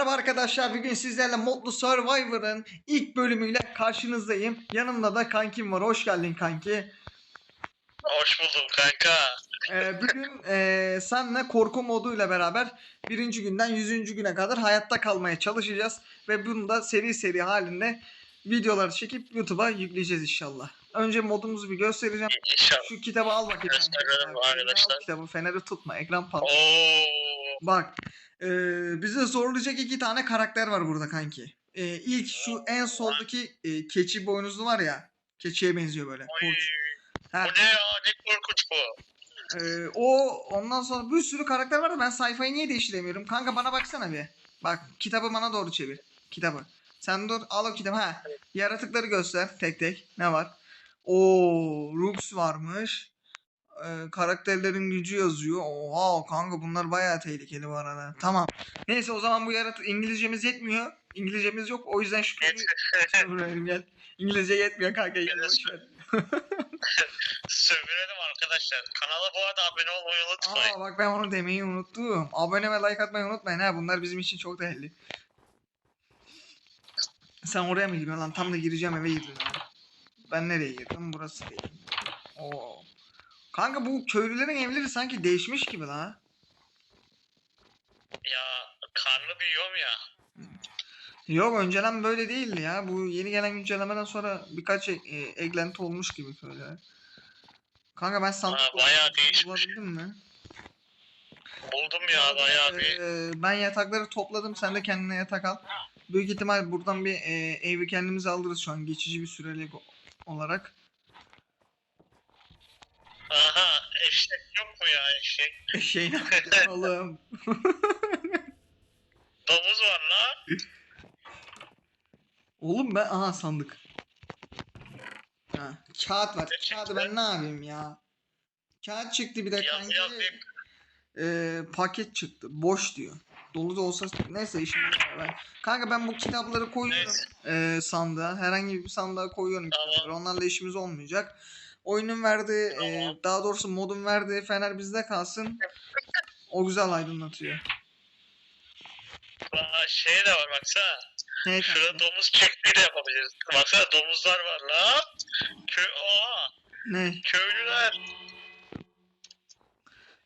Merhaba arkadaşlar. Bugün sizlerle Modlu Survivor'ın ilk bölümüyle karşınızdayım. Yanımda da kankim var. Hoş geldin kanki. Hoş buldum kanka. Ee, bugün ee, senle korku moduyla beraber birinci günden yüzüncü güne kadar hayatta kalmaya çalışacağız. Ve bunu da seri seri halinde videolar çekip YouTube'a yükleyeceğiz inşallah. Önce modumuzu bir göstereceğim. İnşallah. Şu kitabı al bakayım. Gösterelim arkadaşlar. Kitabı feneri tutma. Ekran pat. Oo. Bak e, bize zorlayacak iki tane karakter var burada kanki. E, ilk şu en soldaki e, keçi boynuzlu var ya. Keçiye benziyor böyle. Oy. Kurt. Ha, Bu ne ya? Ne korkunç bu. e, o ondan sonra bir sürü karakter var da ben sayfayı niye değiştiremiyorum? Kanka bana baksana bir. Bak kitabı bana doğru çevir. Kitabı. Sen dur al o kitabı. Ha. Yaratıkları göster tek tek. Ne var? O Rux varmış. Ee, karakterlerin gücü yazıyor. Oha kanka bunlar bayağı tehlikeli bu arada. Tamam. Neyse o zaman bu yaratık İngilizcemiz yetmiyor. İngilizcemiz yok. O yüzden şu sömürelim gel. İngilizce yetmiyor kanka gel. Sömürelim arkadaşlar. Kanala bu arada abone olmayı unutmayın. Aa bak ben onu demeyi unuttum. Abone ve like atmayı unutmayın ha. Bunlar bizim için çok değerli. Sen oraya mı giriyorsun lan? Tam da gireceğim eve girdin. ya. Ben nereye girdim? Burası değil. Oo. Kanka bu köylülerin evleri sanki değişmiş gibi la. Ya karnı büyüyorum ya. Yok önceden böyle değildi ya. Bu yeni gelen güncellemeden sonra birkaç e- e, eklenti olmuş gibi köyler. Kanka ben sandık Ha, bayağı değişmiş. Bulabildin mi? Buldum ya bayağı bir. Ee, ben yatakları topladım. Sen de kendine yatak al. Büyük ihtimal buradan bir e, evi kendimize alırız şu an geçici bir sürelik o- olarak. Aha eşek yok mu ya eşek? Ne yapacaksın oğlum? Domuz var la. Oğlum ben aha sandık. Ha, kağıt var. Kağıdı ben ne yapayım ya? Kağıt çıktı bir de Yaz kanki. yaz deyip Ee, paket çıktı. Boş diyor. Dolu da olsa neyse işim yok. Ben, kanka ben bu kitapları koyuyorum Neyse. ee, sandığa. Herhangi bir sandığa koyuyorum Tamam. kitapları. Onlarla işimiz olmayacak. Oyunun verdiği, Tamam. daha doğrusu modun verdiği fener bizde kalsın. O güzel aydınlatıyor. Aa, şey de var baksana. Ne Şurada kanka? domuz çiftliği de yapabiliriz. Baksana domuzlar var la. Kö Oha. Ne? Köylüler.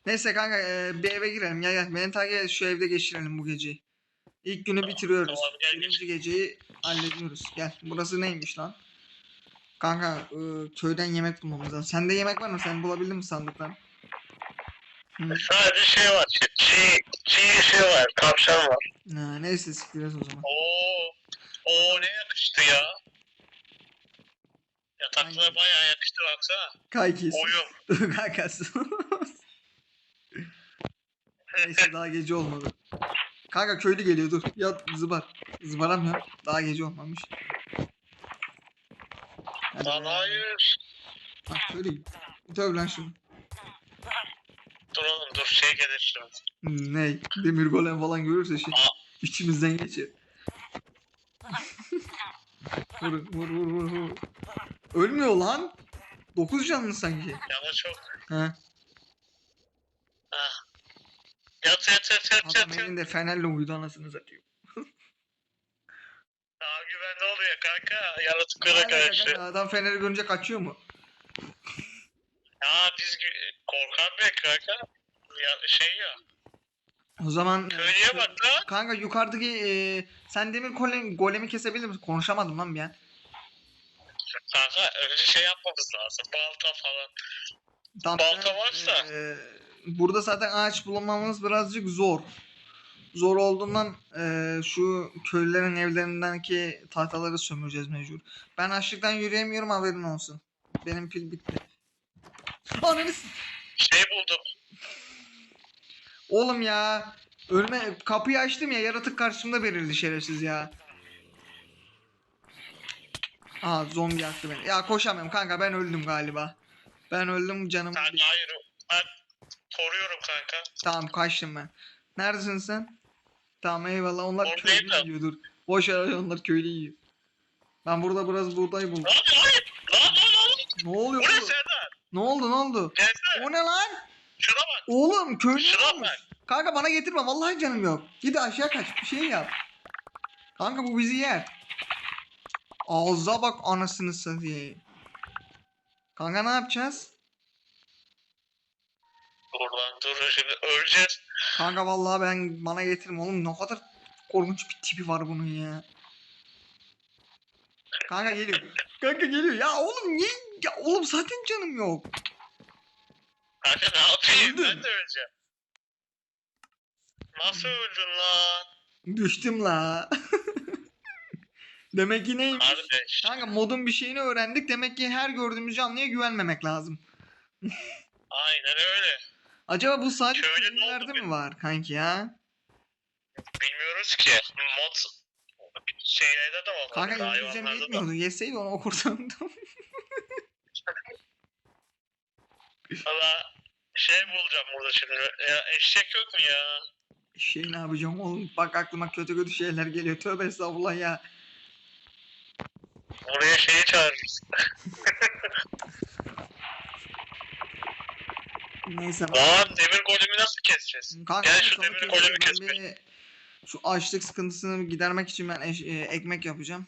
Neyse kanka ee, bir eve girelim. Gel gel. Beni takip et. Şu evde geçirelim bu geceyi. İlk günü bitiriyoruz. tamam, gel, Birinci geceyi hallediyoruz. Gel. Burası neymiş lan? Kanka ee, köyden yemek bulmamız lazım. Sende yemek var mı? Sen bulabildin mi sandıktan? Hı. Sadece şey var. Çiğ, çiğ şey var. Tavşan var. Ha, neyse siktiririz o zaman. Oo. Oo ne yakıştı ya. Yataklara Aynen. bayağı yakıştı baksana. Kaykis. Oyun. Kankası. Neyse daha gece olmadı. Kanka köylü geliyor dur. Yat zıbar. Zıbaramıyor. Daha gece olmamış. Lan hayır. Bak köylü. Döv lan şunu. Dur oğlum dur şey gelir şimdi. Ne? Demir golem falan görürse şey Aa. içimizden geçer. vur vur vur vur vur. Ölmüyor lan. 9 canlı sanki. Yana çok. Ha. Ah. Yat yat yat yat Adam yat. yat. elinde fenerle uyudu anasını satıyor. Daha güvenli oluyor karşı. kanka, Adam feneri görünce kaçıyor mu? Ya biz korkar mı kanka? Ya şey ya. O zaman e, Köylüye kö- bak lan. Kanka yukarıdaki e, sen demir golem, golemi kesebilir misin? Konuşamadım lan bir an. Kanka önce şey yapmamız lazım. Balta falan. Tamam, Balta varsa. e, burada zaten ağaç bulmamız birazcık zor. Zor olduğundan e, şu köylülerin evlerindeki tahtaları sömüreceğiz mecbur. Ben açlıktan yürüyemiyorum haberin olsun. Benim pil bitti. Ananı s- Şey buldum. Oğlum ya. Ölme kapıyı açtım ya yaratık karşımda belirdi şerefsiz ya. Aa zombi yaktı beni. Ya koşamıyorum kanka ben öldüm galiba. Ben öldüm canım. Kanka hayır. Ben koruyorum kanka. Tamam kaçtım ben. Neredesin sen? Tamam eyvallah onlar köylü da. yiyor dur. Boş ver onlar köylü yiyor. Ben burada biraz buğday buldum. Ne oluyor ne oğlum? Serdar? Ne oldu ne oldu? O ne lan? Şuna bak. Oğlum köylü Şuna olmuş. bak. Kanka bana getirme vallahi canım yok. Git aşağı kaç bir şey yap. Kanka bu bizi yer. Ağza bak anasını satayım. Kanka ne yapacağız? Dur lan dur şimdi öleceğiz. Kanka vallahi ben bana getirim oğlum ne kadar korkunç bir tipi var bunun ya. Kanka geliyor. Kanka geliyor. Ya oğlum niye? Ya oğlum zaten canım yok. Kanka ne yapayım Öldün. ben de öleceğim. Nasıl öldün lan? Düştüm la. Demek ki neymiş? Kardeş. Kanka modun bir şeyini öğrendik. Demek ki her gördüğümüz canlıya güvenmemek lazım. Aynen öyle. Acaba bu sadece Şöyle filmlerde mi var kanki ya? Bilmiyoruz ki. Mod şeylerde de var. Kanka İngilizcem yetmiyordu. Yeseydi onu okurdum. Valla şey bulacağım burada şimdi. Ya eşek yok mu ya? şey ne yapacağım oğlum? Bak aklıma kötü kötü şeyler geliyor. Tövbe estağfurullah ya. Oraya şeyi çağırırız. Neyse. Lan demir golemi nasıl keseceğiz? Kanka Gel şu demir golemi kesme. Şu açlık sıkıntısını gidermek için ben eş- e, ekmek yapacağım.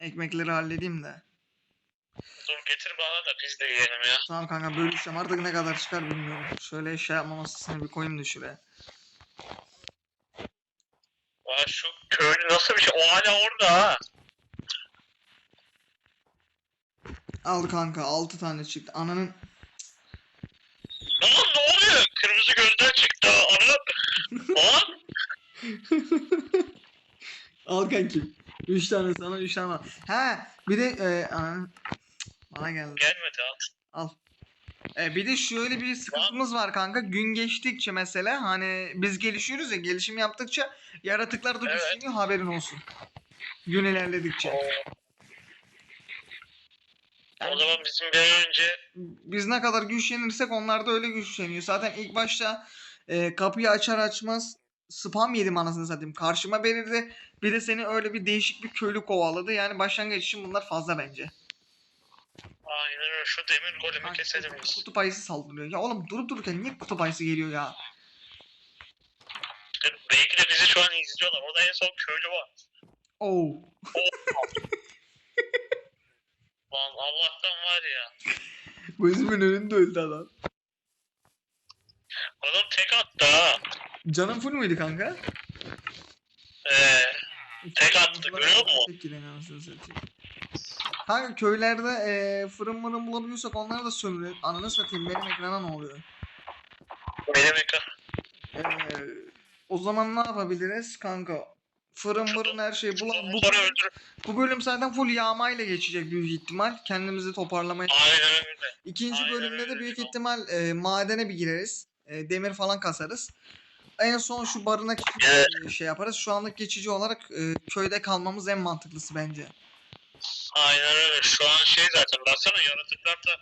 Ekmekleri halledeyim de. Dur getir bana da biz de yiyelim ya. Tamam kanka bölüşeceğim. Artık ne kadar çıkar bilmiyorum. Şöyle şey yapma masasını bir koyayım da şuraya. Vay şu köylü nasıl bir şey? O hala orada ha. Al kanka 6 tane çıktı. Ananın Lan ne oluyor? Kırmızı gözden çıktı. Ana. Lan. Al kanki. 3 tane sana 3 tane bana. Ha bir de e, bana geldi. Gelmedi ha. Al. E, bir de şöyle bir sıkıntımız var kanka. Gün geçtikçe mesela hani biz gelişiyoruz ya gelişim yaptıkça yaratıklar da Evet. haberin olsun. Gün ilerledikçe. O zaman bizim bir önce Biz ne kadar güçlenirsek onlar da öyle güçleniyor. Zaten ilk başta e, kapıyı açar açmaz spam yedim anasını satayım. Karşıma belirdi. Bir de seni öyle bir değişik bir köylü kovaladı. Yani başlangıç için bunlar fazla bence. aynen öyle şu demir golemi Kanka, keselim biz. Kutup ayısı saldırıyor. Ya oğlum durup dururken niye kutup ayısı geliyor ya? Belki de bizi şu an izliyorlar. Orada en son köylü var. Oo. Lan Allah'tan var ya. Gözümün önünde öldü adam. Adam tek attı ha. Canın full müydü kanka? Ee, Tek attı, görüyor musun? Tek giden anasını satayım. Kanka köylerde e, fırın mırın bulabiliyorsak onları da sömürelim. Ananı satayım benim ekrana ne oluyor? benim ekran. E, o zaman ne yapabiliriz kanka? Fırın mırın her şeyi bulalım. Bu, Domuzları öldür. bu bölüm zaten full yağmayla geçecek büyük ihtimal. Kendimizi toparlamaya Aynen öyle. İkinci Aynen bölümde de öyle büyük diyor. ihtimal e, madene bir gireriz. E, demir falan kasarız. En son şu barınak için Evet. e, şey yaparız. Şu anlık geçici olarak e, köyde kalmamız en mantıklısı bence. Aynen öyle. Şu an şey zaten. Baksana yaratıklar da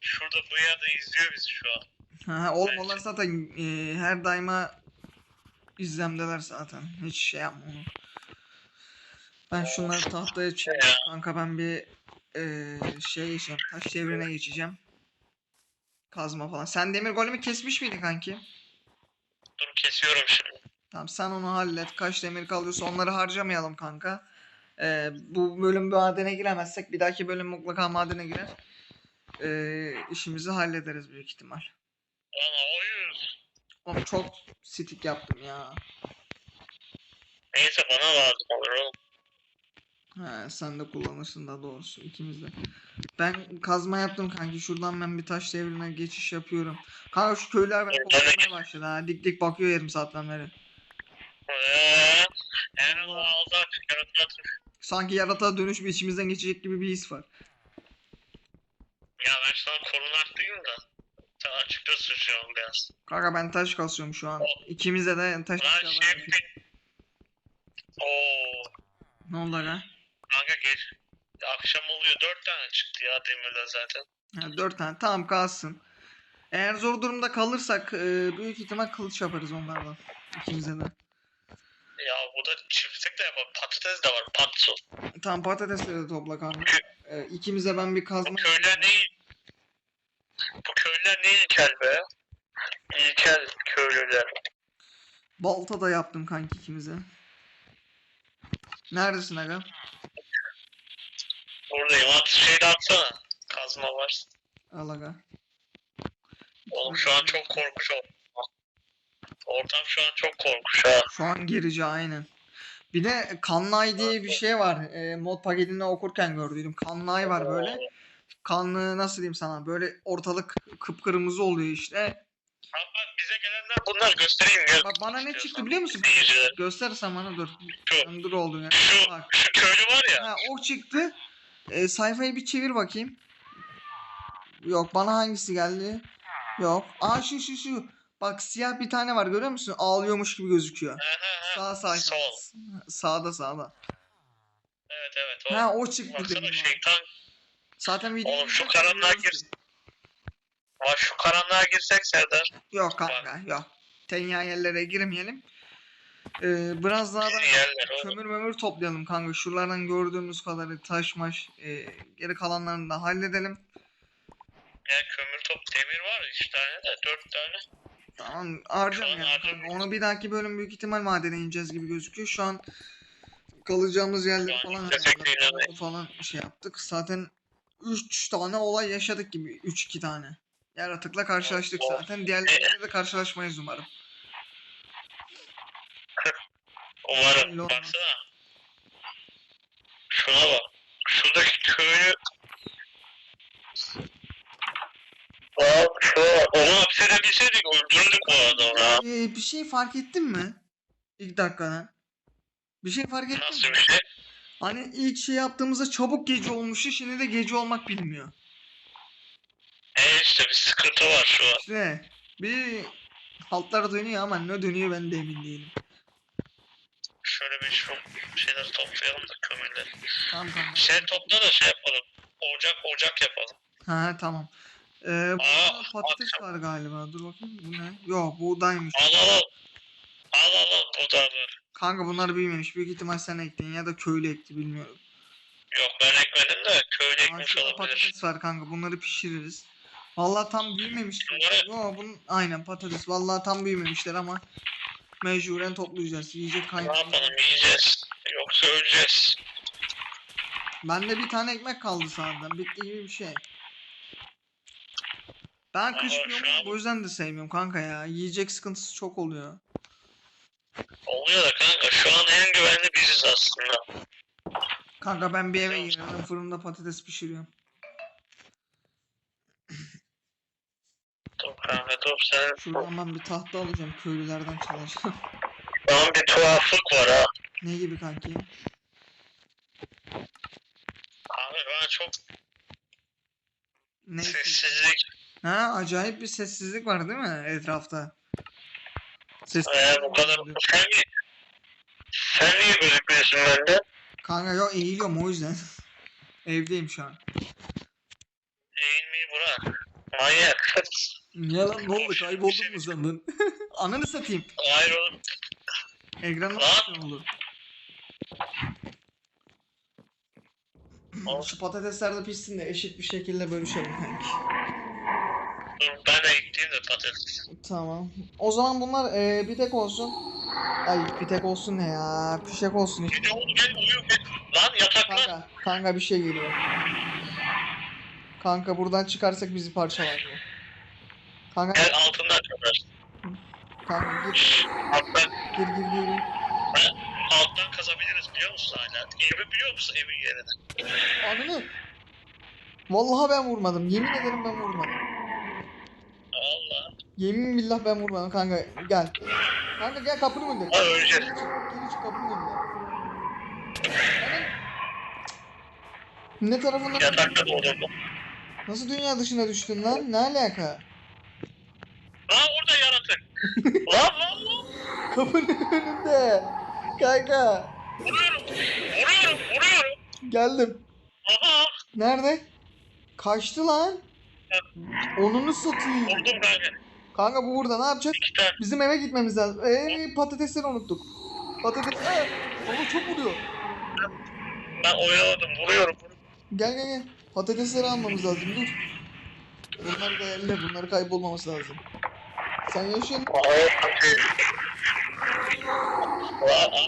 şurada bu yerde izliyor bizi şu an. Ha, oğlum Evet. onlar zaten e, her daima izlemdeler zaten. Hiç şey yapma onu. Ben şunları tahtaya çekeyim. Kanka ben bir e, şey geçeceğim. Taş devrine geçeceğim. Kazma falan. Sen demir golemi kesmiş miydin kanki? Dur kesiyorum şimdi. Tamam sen onu hallet. Kaç demir kalıyorsa onları harcamayalım kanka. Ee, bu bölüm madene giremezsek bir dahaki bölüm mutlaka madene girer. Ee, işimizi hallederiz büyük ihtimal. Oyuz. Oğlum çok stik yaptım ya. Neyse bana lazım olur oğlum. He, sen de kullanırsın da doğrusu ikimiz de. Ben kazma yaptım kanki. Şuradan ben bir taş devrine geçiş yapıyorum. Kanka şu Evet, ben de kovalamaya başladı ha. Dik dik bakıyor yarım saatten beri. Artık yaratıyor. Sanki yaratığa dönüş bir içimizden geçecek gibi bir his var. Ya ben sana korunaklıyım da. Sen açıklasın şu an biraz. Kanka ben taş kasıyorum şu an. İkimize de taş Lan bir... Oo. Ne oldu aga? Kanka geç. Akşam oluyor. Dört tane çıktı ya demirler zaten. Ha, dört tane. Tamam kalsın. Eğer zor durumda kalırsak e, büyük ihtimal kılıç yaparız onlardan. İkimize de. Ya bu da çiftlik de yapar. Patates de var. Patso. Tamam patatesleri de topla kanka. E, ikimize ben bir kazma köyler ne... Bu köyler ne ilkel be? İlkel köylüler. balta da yaptım kanki ikimize. Neredesin aga? Buradayım. At şey de atsana. Kazma var. Al aga. Oğlum şu an çok korkunç oldu. Ortam şu an çok korkunç ha. Şu an gerici aynen. Bir de Kanlay diye bir şey var. E, mod paketinde okurken gördüydüm. Kanlay var böyle. Kanlı nasıl diyeyim sana? Böyle ortalık kıpkırmızı oluyor işte. Bak bize gelenler bunlar göstereyim gel. Bak bana ne çıktı biliyor musun? Seyirciler. Gösterirsen bana dur. Şu, dur oldum ya. şu, Bak. şu köylü var ya. Ha, o çıktı. E, sayfayı bir çevir bakayım. Yok bana hangisi geldi? Yok. Aa şu şu şu. Bak siyah bir tane var görüyor musun? Ağlıyormuş gibi gözüküyor. Sağ sayfa. Sol. Sağda sağda. Evet evet. O. Ha o çıktı Baksana şeytan. Zaten video Oğlum şu karanlığa girsin. Aa şu karanlığa girsek Serdar. Yok kanka yok. Tenya yerlere girmeyelim. Ee, biraz daha da kömür mömür toplayalım kanka. Şuralardan gördüğümüz kadarı taş maş e, geri kalanlarını da halledelim. Ya kömür top demir var üç tane de dört tane. Tamam an kanka. harcamayalım. Onu bir dahaki bölüm büyük ihtimal madene ineceğiz gibi gözüküyor. Şu an kalacağımız yerleri falan falan şey yaptık. Zaten 3 tane olay yaşadık gibi. 3-2 tane. Yaratıkla karşılaştık zaten. Diğerleriyle de karşılaşmayız umarım. Umarım. Olmaz. Baksana. Şuna bak. Şuradaki köyü Bak şuna bak. Onu hapsedebilseydik öldürürdük bu arada onu ha. Ee, bir şey fark ettin mi? İlk dakikadan. Bir şey fark ettin Nasıl mi? bir şey? Hani ilk şey yaptığımızda çabuk gece olmuştu. Şimdi de gece olmak bilmiyor. E işte bir sıkıntı var şu an. İşte bir haltlar dönüyor ama ne dönüyor ben de emin değilim. Şöyle bir şu şeyleri toplayalım da kömürleri. Tamam kanka. Şey topla da şey yapalım. Ocak ocak yapalım. Ha tamam. Ee, Aa, patates var galiba. Dur bakayım bu ne? Yok buğdaymış. Al al al. Al al al bu da var. Kanka bunlar büyümemiş. Büyük ihtimal sen ektin ya da köylü ekti bilmiyorum. Yok ben ekmedim de köylü Aa, ekmiş şurada olabilir. patates var kanka. Bunları pişiririz. Vallahi tam büyümemiş. Bunları- Yo bunun aynen patates. Vallahi tam büyümemişler ama mecburen toplayacağız. Yiyecek Ne kaynağı. yapalım yiyeceğiz. Yoksa öleceğiz. Bende bir tane ekmek kaldı sağdan. Bitti gibi bir şey. Ben kış Ama yiyorum şu an- bu yüzden de sevmiyorum kanka ya. Yiyecek sıkıntısı çok oluyor. Oluyor da şu an en güvenli biziz aslında. Kanka ben bir eve girdim fırında patates pişiriyorum. Dur kanka dur sen. Şuradan ben bir tahta alacağım köylülerden çalacağım. Şu an bir tuhaflık var ha. ne gibi kanki? Abi ben çok Ne? sessizlik. Ha acayip bir sessizlik var değil mi etrafta? Ses. Ee, bu kadar. Sen sen niye gözükmüyorsun bende? Kanka yok eğiliyorum o yüzden. Evdeyim şu an. Eğilmeyi bırak. Manyak. Niye lan ne oldu kayboldun şey mu sandın? Ananı satayım. Hayır oğlum. Ekranı Lan. nasıl oldu? Şu patatesler de pişsin de eşit bir şekilde bölüşelim kanki. Ben de ekleyeyim de patates. Tamam. O zaman bunlar eee, bir tek olsun. Ay bir tek olsun ne ya? Pişek olsun işte. Gece oldu gel uyu gel. Lan yataklar. Kanka, kanka bir şey geliyor. Kanka buradan çıkarsak bizi parçalar bu. Kanka, Gel altından çözer. kanka gir, Alttan, gir gir gir. gir. alttan kazabiliriz biliyor musun hala? Evi biliyor musun evin yerini? Ananı. Vallahi ben vurmadım. Yemin ederim ben vurmadım. Yemin billah ben vurmadım kanka. Gel. Kanka gel kapının önünde. Ha öleceğiz. Geri çık, kapının önünde. Anam. Ne tarafından? Yatakta doğdum. Nasıl dünya dışına düştün lan? Ne alaka? Lan orada yaratık. lan lan lan. Kapının önünde. Kanka. Vuruyorum. Vuruyorum. Vuruyorum. Geldim. Aha. Nerede? Kaçtı lan. Onunu satayım. Vurdum kanka. Kanka bu burada ne yapacak? Bizim eve gitmemiz lazım. Eee patatesleri unuttuk. Patates. Aa, baba çok vuruyor. Ben oyaladım. Vuruyorum. Gel gel gel. Patatesleri almamız lazım. Dur. Bunları da elle. Bunları kaybolmaması lazım. Sen. Lan,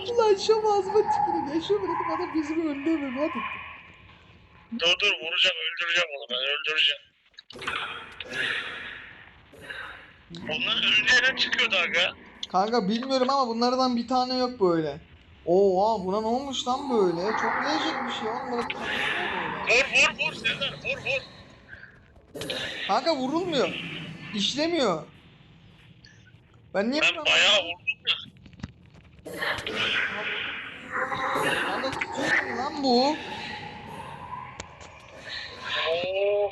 Ulan şu ağzıma tükürük. Yaşıyor dedim adam gözümü önüne vurmak etti. Dur dur vuracağım öldüreceğim onu ben öldüreceğim. Bunlar önlerine çıkıyordu aga. Kanka bilmiyorum ama bunlardan bir tane yok böyle. Oo buna ne olmuş lan böyle? Çok değişik bir şey oğlum. Böyle. Vur vur vur Serdar vur vur. Kanka vurulmuyor. İşlemiyor. Ben niye Ben bayağı vurdum ya. Kanka tutuyor mu lan bu? Oo.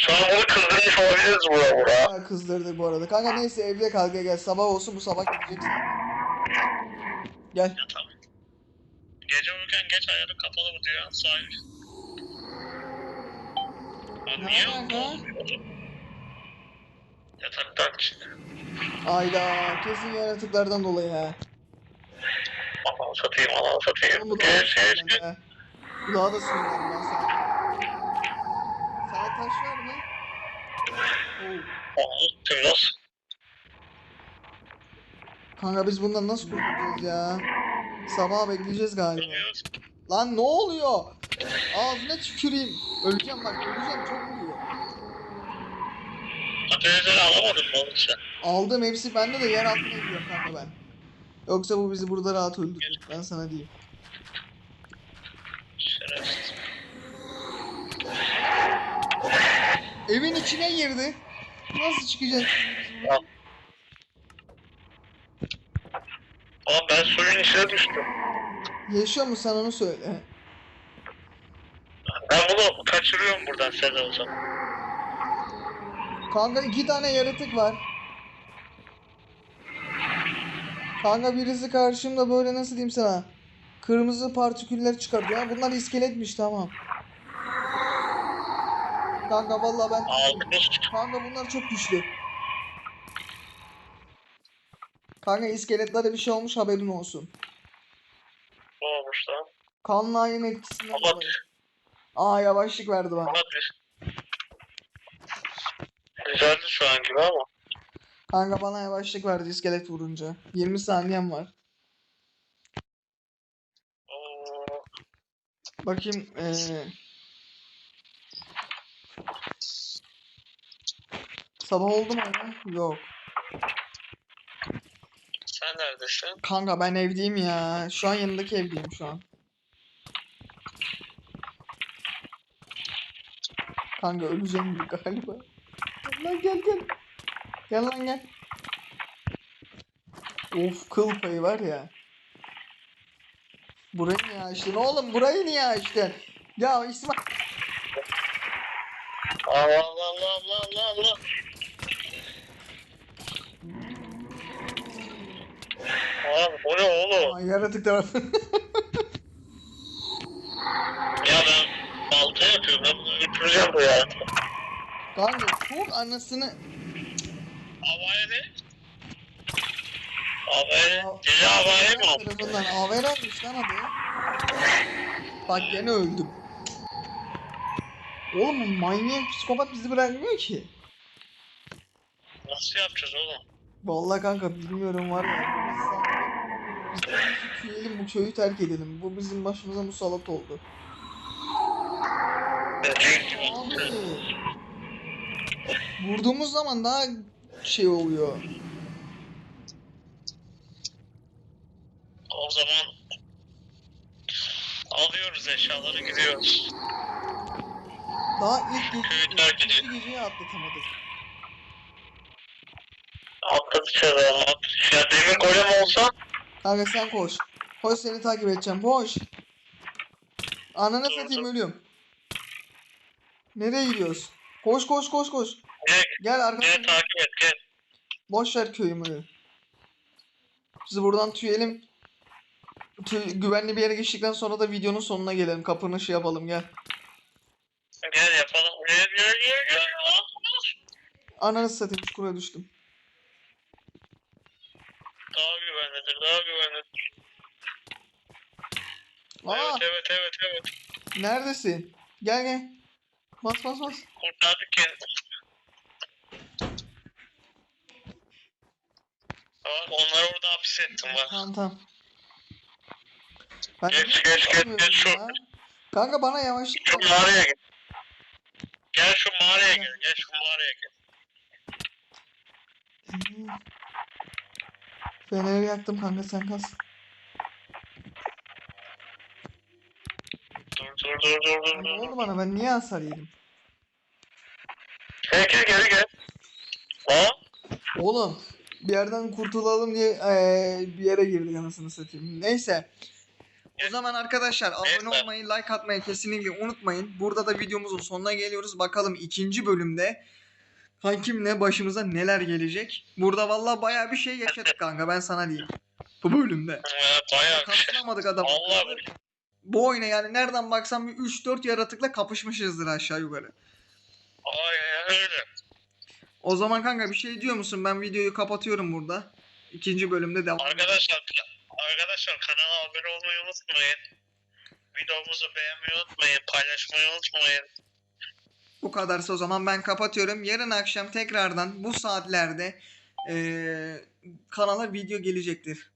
Şu an onu kızdırmış olabiliriz bura bura. Ha, kızdırdı bu arada. Kanka neyse evde kal gel gel. Sabah olsun bu sabah gideceksin. Gel. Ya tamam. Gece uyurken geç ayarı kapalı mı diyor sahibi. Lan Ne niye alaka? olmuyor? Yataktan çık. Ayda kesin yaratıklardan dolayı ha. Ananı satayım ananı satayım. Oğlum bu daha da Geç geç geç. daha da sinirlendim ben sana. Sana taş var mı? Nasıl? Kanka biz bundan nasıl kurtulacağız ya? Sabah bekleyeceğiz galiba. Lan ne oluyor? Ağzına tüküreyim. Öleceğim bak öleceğim çok vuruyor. Atölyeden alamadın mı oğlum sen? Aldım hepsi bende de yer altına gidiyor kanka ben. Yoksa bu bizi burada rahat öldürür. Ben sana diyeyim. Şerefsiz. Evin içine girdi. Nasıl çıkacağız? Oğlum ben suyun içine düştüm. Yaşıyor mu sen onu söyle. Ben bunu kaçırıyorum buradan sen o zaman. Kanka iki tane yaratık var. Kanka birisi karşımda böyle nasıl diyeyim sana? Kırmızı partiküller çıkartıyor. Ha, bunlar iskeletmiş tamam. Kanka vallahi ben. Kanka bunlar çok güçlü. Kanka iskeletlere bir şey olmuş haberin olsun. Ne olmuş lan? Kanlı ayın etkisinden dolayı. Aa yavaşlık verdi bana. ama. Güzeldi şu an gibi ama. Kanka bana yavaşlık verdi iskelet vurunca. 20 saniyem var. Oo. Bakayım ee... Sabah oldu mu ya? Yok. Sen neredesin? Kanka ben evdeyim ya. Şu an yanındaki evdeyim şu an. Kanka öleceğim gibi galiba. Lan gel gel. Gel lan gel. Of kıl payı var ya. Burayı niye açtın oğlum? Burayı niye açtın? Ya İsmail. Allah Allah Allah Allah Allah Allah. Abi bu ne oğlum? Aa, yaratık tarafı. Ya ben balta yapıyorum ben bunu götüreceğim bu ya. Kanka çok anasını. Havaya ne? Havaya gece havaya mı oldu? tarafından haber almış lan adı. Bak gene öldüm. Oğlum manyak psikopat bizi bırakmıyor ki. Nasıl yapacağız oğlum? Vallahi kanka bilmiyorum var ya. Biz tüyelim bu köyü terk edelim. Bu bizim başımıza musallat oldu. Abi. Vurduğumuz zaman daha şey oluyor. O zaman alıyoruz eşyaları gidiyoruz. Daha ilk Köyü gece, terk ikinci edelim. geceyi atlatamadık. İçeri atladık. Ya demin golem olsa Kanka sen koş. Koş seni takip edeceğim. Koş. Ananı satayım ölüyorum. Nereye gidiyoruz? Koş koş koş koş. gel, Gel gel takip et gel. Boş ver köyümü. Biz buradan tüyelim. Tüy, güvenli bir yere geçtikten sonra da videonun sonuna gelelim. Kapını şey yapalım gel. Gel yapalım. Gel gel gel gel. Ananı satayım çukura düştüm. Daha güvenlidir daha güvenlidir. Aa Evet evet evet evet. neredesin? Gel gel. Bas bas bas. Kurtardık kendimizi. Bak, Onları orada hapis ettim bak. Tamam tamam. Ben Geç, niye geç, geç, geç şu- ya? Kanka bana yavaşlık Şu ver. mağaraya gel. Gel şu mağaraya gel. Gel şu mağaraya gel. Feneri yaktım kanka sen kas. Ne oldu bana ben niye hasar yedim? Gel gel gel gel. Ha? Oğlum bir yerden kurtulalım diye eee, bir yere girdik anasını satayım. Neyse. O zaman arkadaşlar abone olmayı, like atmayı kesinlikle unutmayın. Burada da videomuzun sonuna geliyoruz. Bakalım ikinci bölümde Hakimle başımıza neler gelecek. Burada vallahi bayağı bir şey yaşadık kanka ben sana diyeyim. Bu bölümde. Bayağı bir şey. Katılamadık adam. Allah Bu oyuna yani nereden baksan bir 3-4 yaratıkla kapışmışızdır aşağı yukarı. Aynen öyle. O zaman kanka bir şey diyor musun? Ben videoyu kapatıyorum burada. İkinci bölümde devam. Arkadaşlar arkadaşlar kanala abone olmayı unutmayın. Videomuzu beğenmeyi unutmayın. Paylaşmayı unutmayın. Bu kadarsa o zaman ben kapatıyorum. Yarın akşam tekrardan bu saatlerde eee, kanala video gelecektir.